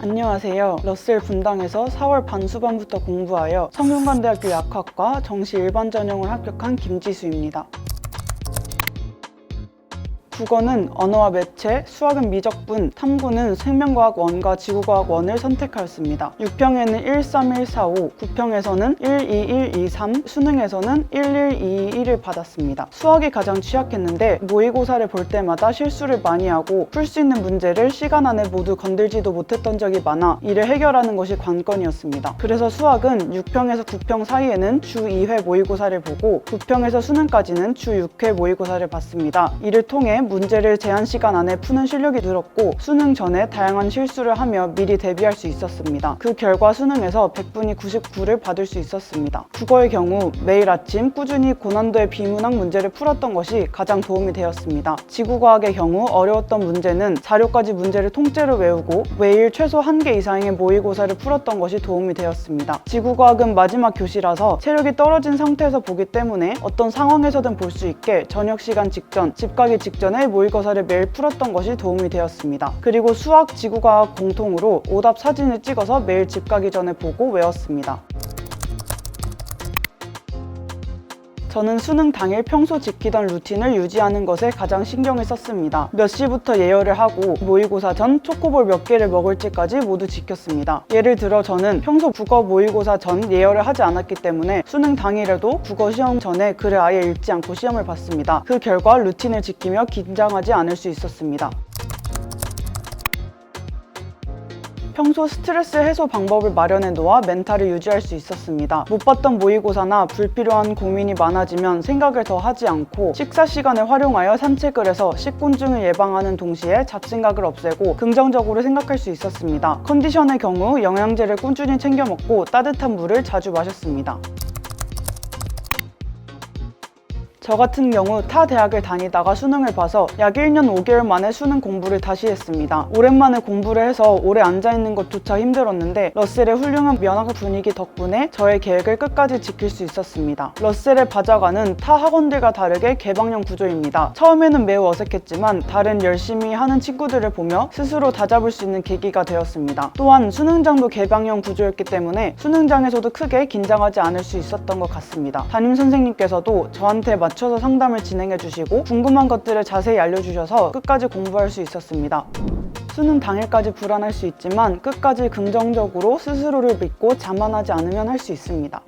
안녕하세요. 러셀 분당에서 4월 반수반부터 공부하여 성균관대학교 약학과 정시 일반 전형을 합격한 김지수입니다. 국어는 언어와 매체, 수학은 미적분, 탐구는 생명과학 원과 지구과학 원을 선택하였습니다. 6평에는 13145, 9평에서는 12123, 수능에서는 11221을 받았습니다. 수학이 가장 취약했는데 모의고사를 볼 때마다 실수를 많이 하고 풀 수 있는 문제를 시간 안에 모두 건들지도 못했던 적이 많아 이를 해결하는 것이 관건이었습니다. 그래서 수학은 6평에서 9평 사이에는 주 2회 모의고사를 보고 9평에서 수능까지는 주 6회 모의고사를 봤습니다. 이를 통해 문제를 제한 시간 안에 푸는 실력이 늘었고 수능 전에 다양한 실수를 하며 미리 대비할 수 있었습니다. 그 결과 수능에서 100분이 99를 받을 수 있었습니다. 국어의 경우 매일 아침 꾸준히 고난도의 비문학 문제를 풀었던 것이 가장 도움이 되었습니다. 지구과학의 경우 어려웠던 문제는 자료까지 문제를 통째로 외우고 매일 최소 한개 이상의 모의고사를 풀었던 것이 도움이 되었습니다. 지구과학은 마지막 교시라서 체력이 떨어진 상태에서 보기 때문에 어떤 상황에서든 볼 수 있게 저녁 시간 직전, 집 가기 직전에 모의고사를 매일 풀었던 것이 도움이 되었습니다. 그리고 수학, 지구과학 공통으로 오답 사진을 찍어서 매일 집 가기 전에 보고 외웠습니다. 저는 수능 당일 평소 지키던 루틴을 유지하는 것에 가장 신경을 썼습니다. 몇 시부터 예열을 하고 모의고사 전 초코볼 몇 개를 먹을지까지 모두 지켰습니다. 예를 들어 저는 평소 국어 모의고사 전 예열을 하지 않았기 때문에 수능 당일에도 국어 시험 전에 글을 아예 읽지 않고 시험을 봤습니다. 그 결과 루틴을 지키며 긴장하지 않을 수 있었습니다. 평소 스트레스 해소 방법을 마련해 놓아 멘탈을 유지할 수 있었습니다. 못 봤던 모의고사나 불필요한 고민이 많아지면 생각을 더 하지 않고 식사 시간을 활용하여 산책을 해서 식곤증을 예방하는 동시에 잡생각을 없애고 긍정적으로 생각할 수 있었습니다. 컨디션의 경우 영양제를 꾸준히 챙겨 먹고 따뜻한 물을 자주 마셨습니다. 저 같은 경우 타 대학을 다니다가 수능을 봐서 약 1년 5개월 만에 수능 공부를 다시 했습니다. 오랜만에 공부를 해서 오래 앉아있는 것조차 힘들었는데 러셀의 훌륭한 면학 분위기 덕분에 저의 계획을 끝까지 지킬 수 있었습니다. 러셀의 바자과는 타 학원들과 다르게 개방형 구조입니다. 처음에는 매우 어색했지만 다른 열심히 하는 친구들을 보며 스스로 다잡을 수 있는 계기가 되었습니다. 또한 수능장도 개방형 구조였기 때문에 수능장에서도 크게 긴장하지 않을 수 있었던 것 같습니다. 담임 선생님께서도 저한테 맞춰서 상담을 진행해 주시고 궁금한 것들을 자세히 알려주셔서 끝까지 공부할 수 있었습니다. 수능 당일까지 불안할 수 있지만 끝까지 긍정적으로 스스로를 믿고 자만하지 않으면 할 수 있습니다.